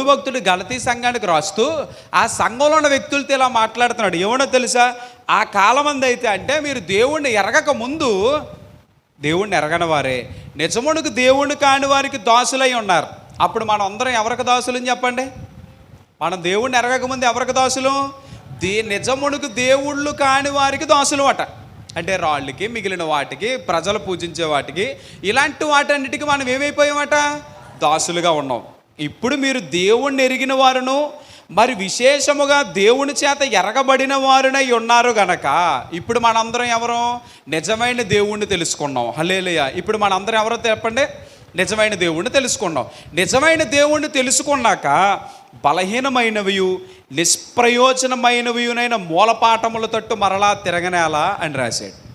పౌలు భక్తుడు గలతీ సంఘానికి రాస్తూ ఆ సంఘంలో ఉన్న వ్యక్తులతో ఇలా మాట్లాడుతున్నాడు. ఏమనో తెలుసా? ఆ కాలమంది అయితే అంటే మీరు దేవుణ్ణి ఎరగక ముందు దేవుణ్ణి ఎరగని వారే. నిజమునకు దేవుణ్ణి కాని వారికి దాసులై ఉన్నారు. అప్పుడు మనం అందరం ఎవరికి దాసులని చెప్పండి? మనం దేవుణ్ణి ఎరగక ముందు ఎవరికి దాసులు? దే నిజమునకు దేవుళ్ళు కాని వారికి దాసులు అట. అంటే రాళ్ళకి మిగిలిన వాటికి ప్రజలు పూజించే వాటికి ఇలాంటి వాటన్నిటికీ మనం ఏమైపోయామట? దాసులుగా ఉన్నాం. ఇప్పుడు మీరు దేవుణ్ణి ఎరిగిన వారును మరి విశేషముగా దేవుని చేత ఎరగబడిన వారునై ఉన్నారు గనక ఇప్పుడు మనందరం ఎవరు? నిజమైన దేవుణ్ణి తెలుసుకున్నాం. హలేలుయ ఇప్పుడు మనందరం ఎవరో చెప్పండి నిజమైన దేవుణ్ణి తెలుసుకున్నాం. నిజమైన దేవుణ్ణి తెలుసుకున్నాక బలహీనమైనవి నిష్ప్రయోజనమైనవినైన మూలపాఠముల తట్టు మరలా తిరగనేలా అని రాశాడు.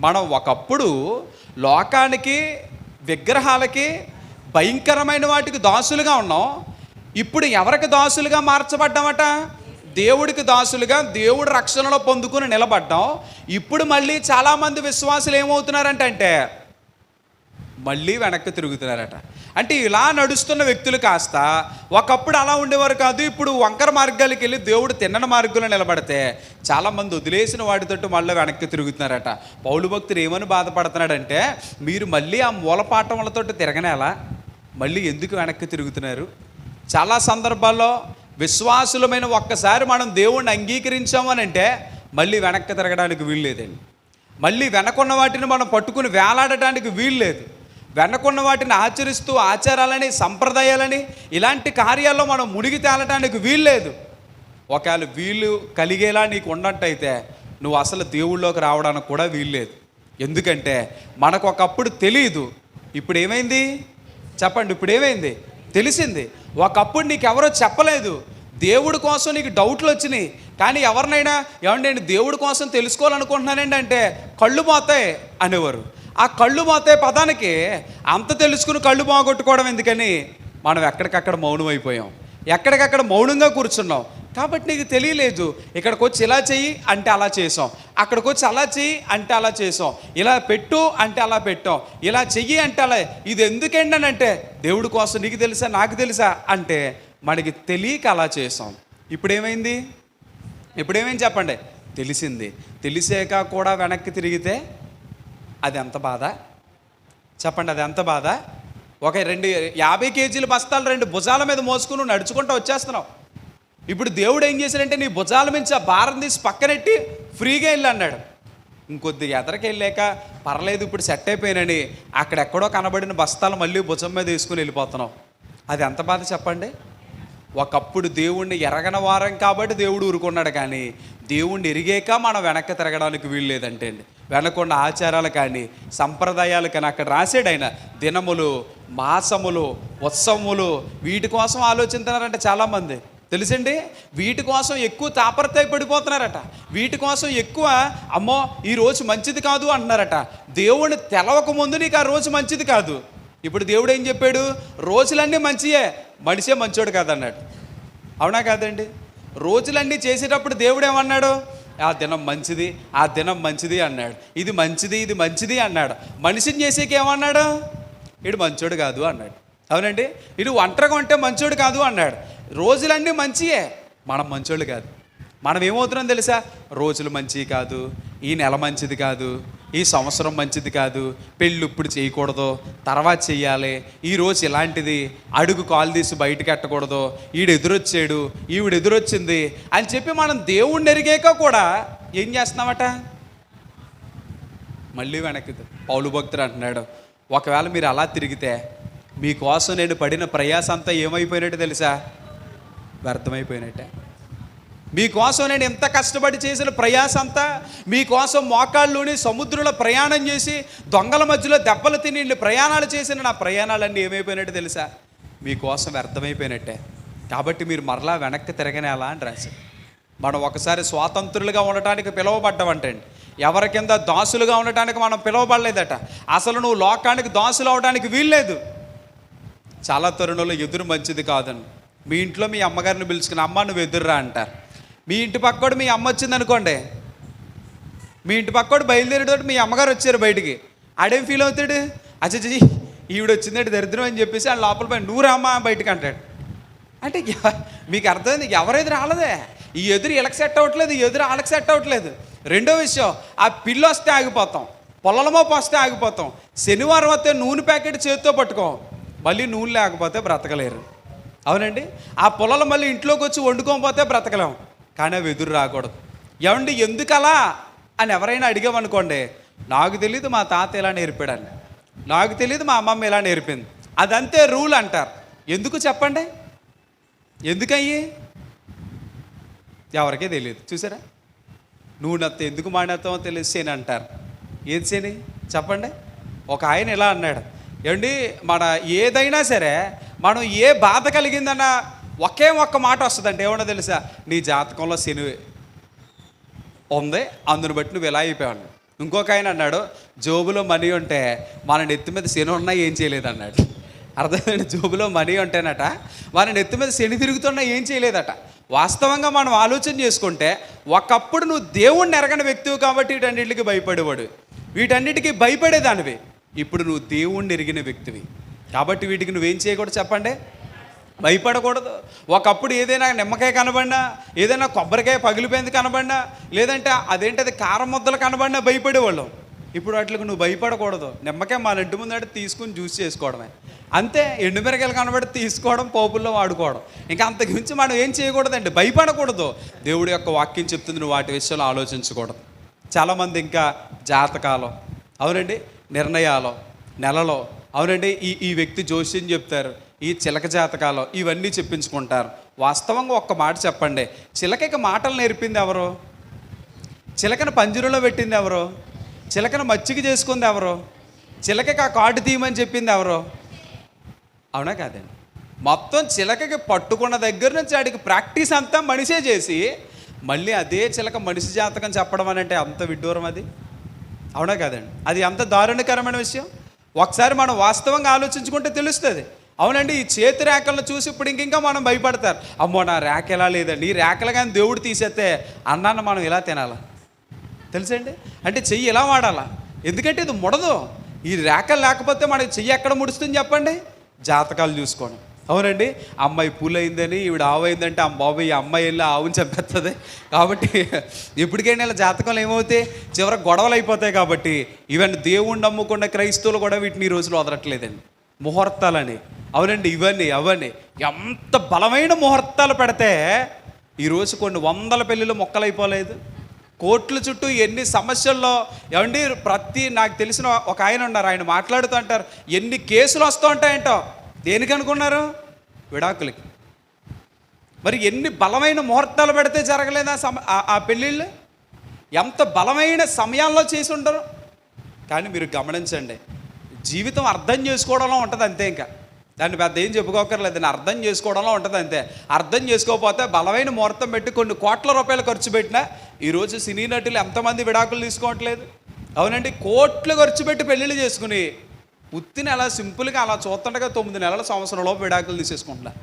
మనం ఒకప్పుడు లోకానికి విగ్రహాలకి భయంకరమైన వాటికి దాసులుగా ఉన్నాం. ఇప్పుడు ఎవరికి దాసులుగా మార్చబడ్డామట? దేవుడికి దాసులుగా దేవుడు రక్షణలో పొందుకుని నిలబడ్డాం. ఇప్పుడు మళ్ళీ చాలామంది విశ్వాసులు ఏమవుతున్నారంటే మళ్ళీ వెనక్కి తిరుగుతున్నారట. అంటే ఇలా నడుస్తున్న వ్యక్తులు కాస్త ఒకప్పుడు అలా ఉండేవారు కాదు ఇప్పుడు వంకర మార్గాలకు వెళ్ళి దేవుడు తిన్నన మార్గంలో నిలబడితే చాలామంది వదిలేసిన వాటితోటి మళ్ళీ వెనక్కి తిరుగుతున్నారట. పౌలు భక్తులు ఏమని బాధపడుతున్నాడంటే మీరు మళ్ళీ ఆ మూలపాఠములతోటి తిరగనేలా? మళ్ళీ ఎందుకు వెనక్కి తిరుగుతున్నారు? చాలా సందర్భాల్లో విశ్వాసులమైన ఒక్కసారి మనం దేవుణ్ణి అంగీకరించామని అంటే మళ్ళీ వెనక్కి తిరగడానికి వీల్లేదండి మళ్ళీ వెనకున్న వాటిని మనం పట్టుకుని వేలాడటానికి వీల్లేదు వెనకున్న వాటిని ఆచరిస్తూ ఆచారాలని సంప్రదాయాలని ఇలాంటి కార్యాల్లో మనం మునిగి తేలటానికి వీల్లేదు ఒకవేళ వీలు కలిగేలా నీకు ఉన్నట్టయితే నువ్వు అసలు దేవుళ్ళలోకి రావడానికి కూడా వీల్లేదు ఎందుకంటే మనకు ఒకప్పుడు తెలియదు ఇప్పుడు ఏమైంది? చెప్పండి ఇప్పుడు ఏమైంది? తెలిసింది. ఒకప్పుడు నీకు ఎవరో చెప్పలేదు. దేవుడి కోసం నీకు డౌట్లు వచ్చినాయి. కానీ ఎవరినైనా ఏమండి నేను దేవుడి కోసం తెలుసుకోవాలనుకుంటున్నానండి అంటే కళ్ళు పోతాయి అనేవారు. ఆ కళ్ళు పోతాయి పదానికి అంత తెలుసుకుని కళ్ళు బాగొట్టుకోవడం ఎందుకని? మనం ఎక్కడికక్కడ మౌనం అయిపోయాం. ఎక్కడికక్కడ మౌనంగా కూర్చున్నాం. కాబట్టి నీకు తెలియలేదు. ఇక్కడికి వచ్చి ఇలా చెయ్యి అంటే అలా చేసాం అక్కడికి వచ్చి అలా చెయ్యి అంటే అలా చేసాం ఇలా పెట్టు అంటే అలా పెట్టాం. ఇలా చెయ్యి అంటే అలా ఇది ఎందుకండి అని అంటే దేవుడి కోసం నీకు తెలుసా నాకు తెలుసా అంటే మనకి తెలియక అలా చేసాం ఇప్పుడేమైంది? ఇప్పుడేమైంది చెప్పండి? తెలిసింది. తెలిసాక కూడా వెనక్కి తిరిగితే అది ఎంత బాధ? చెప్పండి అది ఎంత బాధ? ఒక రెండు యాభై కేజీల బస్తాలు రెండు భుజాల మీద మోసుకుని నడుచుకుంటూ వచ్చేస్తున్నావు. ఇప్పుడు దేవుడు ఏం చేశాడంటే నీ భుజాల మించి ఆ భారం తీసి పక్కనెట్టి ఫ్రీగా వెళ్ళి అన్నాడు. ఇంకొద్ది ఎదరికి వెళ్ళాక పర్లేదు ఇప్పుడు సెట్ అయిపోయినని అక్కడెక్కడో కనబడిన బస్తాలు మళ్ళీ భుజం మీద వేసుకుని వెళ్ళిపోతున్నావు అది ఎంత బాధ చెప్పండి? ఒకప్పుడు దేవుణ్ణి ఎరగన వారం కాబట్టి దేవుడు ఊరుకున్నాడు కానీ దేవుణ్ణి ఎరిగాక మనం వెనక్కి తిరగడానికి వీల్లేదంటే అండి. వెనకున్న ఆచారాలు కానీ సంప్రదాయాలు కానీ అక్కడ రాసాడు ఆయన. దినములు మాసములు ఉత్సవములు వీటి కోసం ఆలోచిస్తున్నారంట చాలామంది. తెలుసండి? వీటి కోసం ఎక్కువ తాపరతాయి పడిపోతున్నారట. వీటి కోసం ఎక్కువ అమ్మో ఈ రోజు మంచిది కాదు అంటున్నారట. దేవుణ్ణి తెలవక ముందు నీకు ఆ రోజు మంచిది కాదు. ఇప్పుడు దేవుడు ఏం చెప్పాడు? రోజులన్నీ మంచియే మనిషే మంచోడు కాదన్నాడు. అవునా కాదండి? రోజులన్నీ చేసేటప్పుడు దేవుడు ఏమన్నాడు? ఆ దినం మంచిది ఆ దినం మంచిది అన్నాడు. ఇది మంచిది ఇది మంచిది అన్నాడు. మనిషిని చేసేకి ఏమన్నాడు? ఇడు మంచోడు కాదు అన్నాడు. అవునండి? ఇడు ఒంటరిగా ఉంటే మంచోడు కాదు అన్నాడు. రోజులన్నీ మంచియే. మనం మంచోళ్ళు కాదు. మనం ఏమవుతున్నాం తెలుసా? రోజులు మంచివి కాదు ఈ నెల మంచిది కాదు ఈ సంవత్సరం మంచిది కాదు పెళ్ళి ఇప్పుడు చేయకూడదు తర్వాత చెయ్యాలి ఈ రోజు ఇలాంటిది అడుగు కాలు తీసి బయటకు ఎట్టకూడదు ఈడు ఎదురొచ్చాడు ఈవిడ ఎదురొచ్చింది అని చెప్పి మనం దేవుణ్ణి ఎరిగాక కూడా ఏం చేస్తున్నామట మళ్ళీ వెనక్కి పౌలు భక్తుడు అంటున్నాడు ఒకవేళ మీరు అలా తిరిగితే మీకోసం నేను పడిన ప్రయాస అంతా ఏమైపోయినట్టు తెలుసా? వ్యర్థమైపోయినట్టే. మీకోసం నేను ఎంత కష్టపడి చేసిన ప్రయాస అంతా మీకోసం మోకాళ్ళలోని సముద్రంలో ప్రయాణం చేసి దొంగల మధ్యలో దెబ్బలు తిని ఇన్ని ప్రయాణాలు చేసిన నా ప్రయాణాలన్నీ ఏమైపోయినట్టు తెలుసా? మీకోసం వ్యర్థమైపోయినట్టే. కాబట్టి మీరు మరలా వెనక్కి తిరగనేలా అని రాసి మనం ఒకసారి స్వాతంత్రులుగా ఉండటానికి పిలువబడ్డామంటండి ఎవరి కింద దాసులుగా ఉండటానికి మనం పిలువబడలేదట. అసలు నువ్వు లోకానికి దాసులు అవడానికి వీల్లేదు. చాలా తరుణంలో ఎదురు మంచిది కాదని. మీ ఇంట్లో మీ అమ్మగారిని పిలుచుకుని అమ్మ నువ్వు ఎదురురా అంటారు. మీ ఇంటి పక్కోడు మీ అమ్మ వచ్చింది అనుకోండి మీ ఇంటి పక్కోడు బయలుదేరేటోటి మీ అమ్మగారు వచ్చారు బయటికి. ఆడేం ఫీల్ అవుతాడు? అచ్చచ్చి ఈవిడ వచ్చిందంటే దరిద్రం అని చెప్పేసి ఆ లోపల పోయి నువ్వు రామ్మా బయటికి అంటాడు. అంటే మీకు అర్థమైంది? ఎవరు ఎదురు ఆలదే ఈ ఎదురు ఇళ్ళకి సెట్ అవ్వట్లేదు ఈ ఎదురు వాళ్ళకి సెట్ అవ్వట్లేదు. రెండో విషయం ఆ పిల్లు వస్తే ఆగిపోతాం. పొల్లలమోపు వస్తే ఆగిపోతాం. శనివారం వస్తే నూనె ప్యాకెట్ చేతితో పట్టుకోం. మళ్ళీ నూనె లేకపోతే బ్రతకలేరు. అవునండి? ఆ పొలాలు మళ్ళీ ఇంట్లోకి వచ్చి వండుకోకపోతే బ్రతకలేం. కానీ అవి ఎదురు రాకూడదు. ఏమండి ఎందుకలా? అని ఎవరైనా అడిగామనుకోండి నాకు తెలియదు మా తాత ఇలా నేర్పాడని. నాకు తెలియదు మా అమ్మమ్మ ఇలా నేర్పింది. అదంతే రూల్ అంటారు. ఎందుకు చెప్పండి? ఎందుకయ్యి? ఎవరికే తెలియదు చూసారా? నువ్వు నత్త ఎందుకు మానేస్తావో తెలియదు అంటారు. ఏది చేయని చెప్పండి. ఒక ఆయన ఇలా అన్నాడు. ఏమండి? మన ఏదైనా సరే మనం ఏ బాధ కలిగిందన్న ఒకే ఒక్క మాట వస్తుందంటే ఏమన్నా తెలుసా? నీ జాతకంలో శనివే ఉంది. అందుని బట్టి నువ్వు ఎలా అయిపోయావు. ఇంకొక ఆయన అన్నాడు జోబులో మనీ ఉంటే మన నెత్తి మీద శని ఉన్నా ఏం చేయలేదు అన్నాడు అర్థమైంది జోబులో మనీ ఉంటేనట మన నెత్తి మీద శని తిరుగుతున్నా ఏం చేయలేదట. వాస్తవంగా మనం ఆలోచన చేసుకుంటే ఒకప్పుడు నువ్వు దేవుణ్ణి ఎరగని వ్యక్తివి కాబట్టి వీటన్నిటికి భయపడేవాడు. వీటన్నిటికీ భయపడేదానివి. ఇప్పుడు నువ్వు దేవుణ్ణి ఎరిగిన వ్యక్తివి. కాబట్టి వీటికి నువ్వేం చేయకూడదు చెప్పండి? భయపడకూడదు. ఒకప్పుడు ఏదైనా నిమ్మకాయ కనబడినా ఏదైనా కొబ్బరికాయ పగిలిపోయింది కనబడినా లేదంటే అదేంటది కారం ముద్దలు కనబడినా భయపడేవాళ్ళం. ఇప్పుడు వాటికి నువ్వు భయపడకూడదు. నిమ్మకాయ మన ఇంటి ముందట తీసుకుని జ్యూస్ చేసుకోవడమే. అంతే ఎండుమిరకాయలు కనబడి తీసుకోవడం పోపుల్లో వాడుకోవడం. ఇంకా అంతకు మించి మనం ఏం చేయకూడదండి? భయపడకూడదు. దేవుడి యొక్క వాక్యం చెప్తుంది నువ్వు వాటి విషయంలో ఆలోచించకూడదు. చాలామంది ఇంకా జాతకాలం. అవునండి? నిర్ణయాలు నెలలో. అవునండి ఈ ఈ వ్యక్తి జోష్యం చెప్తారు. ఈ చిలక జాతకాలు ఇవన్నీ చెప్పించుకుంటారు. వాస్తవంగా ఒక్క మాట చెప్పండి. చిలకకి మాటలు నేర్పింది ఎవరు? చిలకను పంజరంలో పెట్టింది ఎవరు? చిలకను మచ్చికి చేసుకుంది ఎవరు? చిలకకి ఆ కార్డు తీయమని చెప్పింది ఎవరు? అవునా కాదండి. మొత్తం చిలకకి పట్టుకున్న దగ్గర నుంచి ఆడికి ప్రాక్టీస్ అంతా మనిషే చేసి మళ్ళీ అదే చిలక మనిషి జాతకం చెప్పడం అని అంటే అంత విడ్డూరం అది? అవునా కదండి. అది అంత దారుణకరమైన విషయం? ఒకసారి మనం వాస్తవంగా ఆలోచించుకుంటే తెలుస్తుంది. అవునండి ఈ చేతి రేఖలను చూసి ఇప్పుడు ఇంకింకా మనం భయపడతారు. అమ్మో నా రేఖ ఎలా లేదండి? ఈ రేఖలు కానీ దేవుడు తీసేస్తే అన్నాన్ని మనం ఇలా తినాలా? తెలుసండి? అంటే చెయ్యి ఎలా వాడాలా? ఎందుకంటే ఇది ముడదు. ఈ రేఖలు లేకపోతే మనకి చెయ్యి ఎక్కడ ముడుస్తుంది చెప్పండి? జాతకాలు చూసుకోండి అవునండి. అమ్మాయి పూలైందని ఈవిడ ఆవైందంటే ఆ బాబు ఈ అమ్మాయి వెళ్ళి ఆవుని చంపేస్తుంది కాబట్టి ఇప్పటికైనా ఇలా జాతకంలో ఏమవుతాయి? చివరికి గొడవలు అయిపోతాయి కాబట్టి ఈవెన్ దేవుణ్ణి నమ్ముకున్న క్రైస్తవులు కూడా వీటిని ఈ రోజులు వదలట్లేదండి. ముహూర్తాలని. అవునండి ఇవన్నీ అవన్నీ. ఎంత బలమైన ముహూర్తాలు పెడితే ఈరోజు కొన్ని వందల పెళ్ళిళ్ళు మొక్కలైపోలేదు. కోట్ల చుట్టూ ఎన్ని సమస్యల్లో ఏమండి ప్రతి నాకు తెలిసిన ఒక ఆయన ఉన్నారు ఆయన మాట్లాడుతూ అంటారు ఎన్ని కేసులు వస్తూ ఉంటాయంటో. దేనికి అనుకున్నారు? విడాకులకి. మరి ఎన్ని బలమైన ముహూర్తాలు పెడితే జరగలేదా సమ ఆ- ఆ పెళ్ళిళ్ళు? ఎంత బలమైన సమయాల్లో చేసి ఉంటారు? కానీ మీరు గమనించండి జీవితం అర్థం చేసుకోవడంలో ఉంటుంది అంతే ఇంకా. దాన్ని పెద్ద ఏం చెప్పుకోకర్లేదు దాన్ని అర్థం చేసుకోవడంలో ఉంటుంది అంతే. అర్థం చేసుకోకపోతే బలమైన ముహూర్తం పెట్టి కొన్ని కోట్ల రూపాయలు ఖర్చు పెట్టినా ఈరోజు సినీ నటులు ఎంతమంది విడాకులు తీసుకోవట్లేదు? అవునండి కోట్లు ఖర్చు పెట్టి పెళ్ళిళ్ళు చేసుకుని ఉత్తిని అలా సింపుల్గా అలా చూస్తుండగా తొమ్మిది నెలల సంవత్సరంలోపు విడాకులు తీసేసుకుంటున్నారు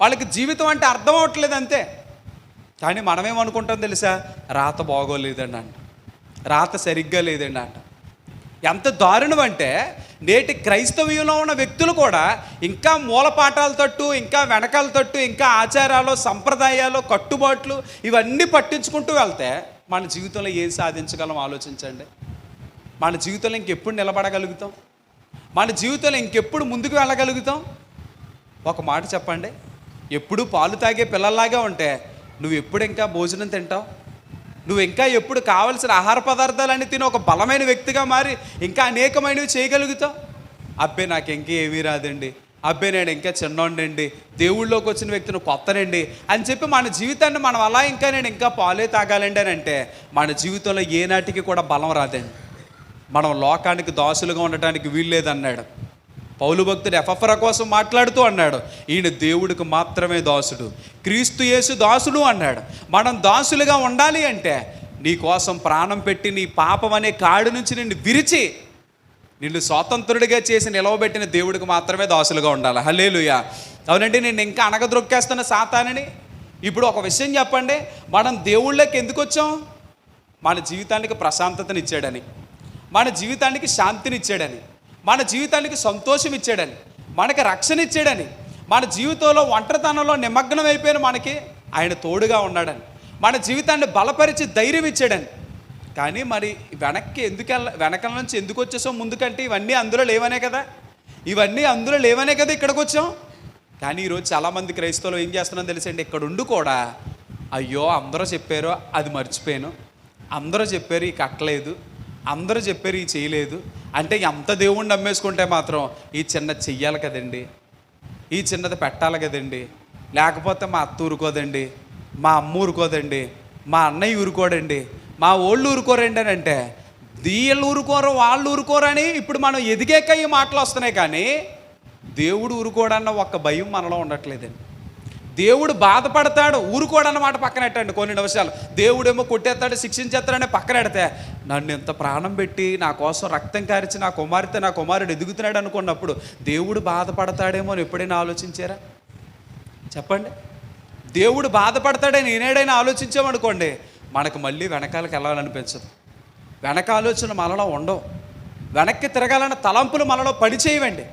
వాళ్ళకి జీవితం అంటే అర్థం అవ్వట్లేదు అంతే. కానీ మనమేమనుకుంటాం తెలుసా? రాత బాగోలేదండి అంట. రాత సరిగ్గా లేదండి అంట. ఎంత దారుణం అంటే నేటి క్రైస్తవ్యంలో ఉన్న వ్యక్తులు కూడా ఇంకా మూలపాఠాల తట్టు ఇంకా వెనకాల తట్టు ఇంకా ఆచారాలు సంప్రదాయాలు కట్టుబాట్లు ఇవన్నీ పట్టించుకుంటూ వెళ్తే మన జీవితంలో ఏం సాధించగలం ఆలోచించండి. మన జీవితంలో ఇంకెప్పుడు నిలబడగలుగుతాం? మన జీవితంలో ఇంకెప్పుడు ముందుకు వెళ్ళగలుగుతాం? ఒక మాట చెప్పండి. ఎప్పుడు పాలు తాగే పిల్లల్లాగా ఉంటే నువ్వు ఎప్పుడు ఇంకా భోజనం తింటావు? నువ్వు ఇంకా ఎప్పుడు కావలసిన ఆహార పదార్థాలన్నీ తిని ఒక బలమైన వ్యక్తిగా మారి ఇంకా అనేకమైనవి చేయగలుగుతావు? అబ్బే నాకు ఇంకా ఏమీ రాదండి. అబ్బే నేను ఇంకా చిన్నోండండి దేవుళ్ళలోకి వచ్చిన వ్యక్తిని కొత్తనండి అని చెప్పి మన జీవితాన్ని మనం అలా ఇంకా నేను ఇంకా పాలే తాగాలండి అని అంటే మన జీవితంలో ఏనాటికి కూడా బలం రాదండి. మనం లోకానికి దాసులుగా ఉండటానికి వీల్లేదన్నాడు పౌలు భక్తుడు ఎఫఫర కోసం మాట్లాడుతూ అన్నాడు ఈయన దేవుడికి మాత్రమే దాసుడు క్రీస్తు యేసు దాసుడు అన్నాడు. మనం దాసులుగా ఉండాలి అంటే నీ కోసం ప్రాణం పెట్టి నీ పాపం అనే కాడు నుంచి నిన్ను విరిచి నిన్ను స్వాతంత్రుడిగా చేసి నిలవబెట్టిన దేవుడికి మాత్రమే దాసులుగా ఉండాలి. హలేలుయా అవునండి నేను ఇంకా అనగద్రొక్కేస్తున్న సాతానని? ఇప్పుడు ఒక విషయం చెప్పండి మనం దేవుళ్ళకి ఎందుకు వచ్చాం? మన జీవితానికి ప్రశాంతతనిచ్చాడని. మన జీవితానికి శాంతినిచ్చాడని మన జీవితానికి సంతోషం ఇచ్చాడని మనకి రక్షణ ఇచ్చాడని మన జీవితంలో ఒంటరితనంలో నిమగ్నం అయిపోయిన మనకి ఆయన తోడుగా ఉన్నాడని మన జీవితాన్ని బలపరిచి ధైర్యం ఇచ్చాడని కానీ మరి వెనక్కి ఎందుకు వెళ్ళ వెనకాల నుంచి ఎందుకు వచ్చేసాం ముందుకంటే ఇవన్నీ అందులో లేవనే కదా. ఇవన్నీ అందులో లేవనే కదా ఇక్కడికి వచ్చాం కానీ ఈరోజు చాలామంది క్రైస్తవులు ఏం చేస్తున్నాం తెలిసండి ఇక్కడ ఉండి కూడా అయ్యో అందరూ చెప్పారు అది మర్చిపోయాను. అందరూ చెప్పారు ఇక కట్టలేదు అందరూ చెప్పారు ఈ చేయలేదు. అంటే ఎంత దేవుణ్ణి నమ్మేసుకుంటే మాత్రం ఈ చిన్నది చెయ్యాలి కదండి. ఈ చిన్నది పెట్టాలి కదండి. లేకపోతే మా అత్త ఊరుకోదండి మా అమ్మ ఊరుకోదండి మా అన్నయ్య ఊరుకోడండి మా ఓళ్ళు ఊరుకోరండి అని అంటే వీళ్ళు ఊరుకోరు వాళ్ళు ఊరుకోరని ఇప్పుడు మనం ఎదిగాక ఈ మాటలు వస్తున్నాయి కానీ దేవుడు ఊరుకోడన్న ఒక్క భయం మనలో ఉండట్లేదండి. దేవుడు బాధపడతాడు ఊరుకోడన్న మాట పక్కన పెట్టండి కొన్ని నిమిషాలు. దేవుడేమో కొట్టేస్తాడు శిక్షించేస్తాడని పక్కన పెడితే నన్ను ఇంత ప్రాణం పెట్టి నా కోసం రక్తం కారిచి నా కుమార్తె నా కుమారుడు ఎదుగుతున్నాడు అనుకున్నప్పుడు దేవుడు బాధపడతాడేమో అని ఎప్పుడైనా ఆలోచించారా? చెప్పండి. దేవుడు బాధపడతాడని నేనేడైనా ఆలోచించామనుకోండి మనకు మళ్ళీ వెనకాలకి వెళ్ళాలనిపించదు. వెనక ఆలోచన మనలో ఉండవు. వెనక్కి తిరగాలన్న తలంపులు మనలో పడిచేయవండి.